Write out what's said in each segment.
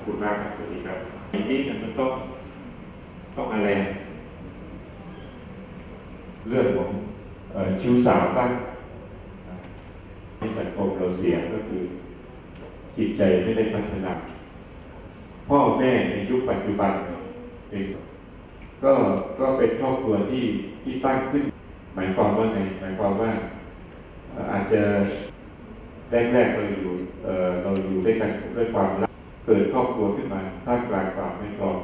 อบคุณมากครับสวัสดีครับทีนี้มันต้องต้องอะไร เรื่องของอชิวสาวบ้างในสังคมเราเสียก็คือ จิตใจไม่ได้พัฒนา พ่อแม่ในยุคปัจจุบันเองก็ก็เป็นครอบครัวที่ที่ตั้งขึ้น หมายความว่าไงหมายความว่าอาจจะแรกๆเราอยู่เอ่อเราอยู่ด้วยกันด้วยความรัก เกิดครอบครัวขึ้นมาท่ามกลางความไม่พร้อม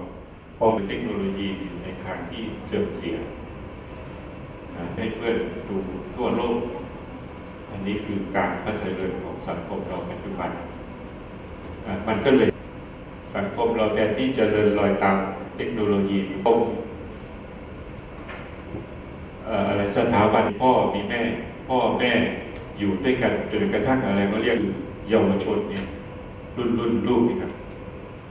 พอเป็นเทคโนโลยีอยู่ในทางที่เสื่อมเสียให้เพื่อนดูทั่วโลก อันนี้คือการพัฒนาของสังคมเราปัจจุบัน มันก็เลยสังคมเราแทนที่จะเดินรอยตามเทคโนโลยีตรงเอ่ออะไรสถาบันพ่อมีแม่ พ่อแม่อยู่ด้วยกันจนกระทั่งอะไรก็เรียกเยาวชนเนี่ย รุ่นรุ่นลูกนี่ครับ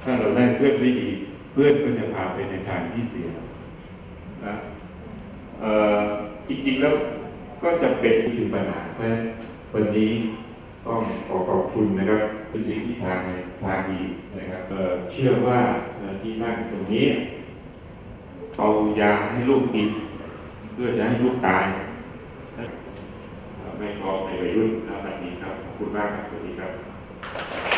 ถ้าเราได้เพื่อนไม่ดี เพื่อนก็จะพาไปในทางที่เสียนะเออจริง ๆ แล้วก็จะเป็นคือปัญหาเพราะฉะนั้นวันนี้ต้องขอขอบคุณนะครับเป็นสิ่งที่ทางทางดีนะครับเชื่อว่าที่นั่งตรงนี้เอายาให้ลูกกินเพื่อจะให้ลูกตายไม่พร้อในวัยรุ่นนะแบบนี้ครับขอบคุณมากครับสวัสดีครับ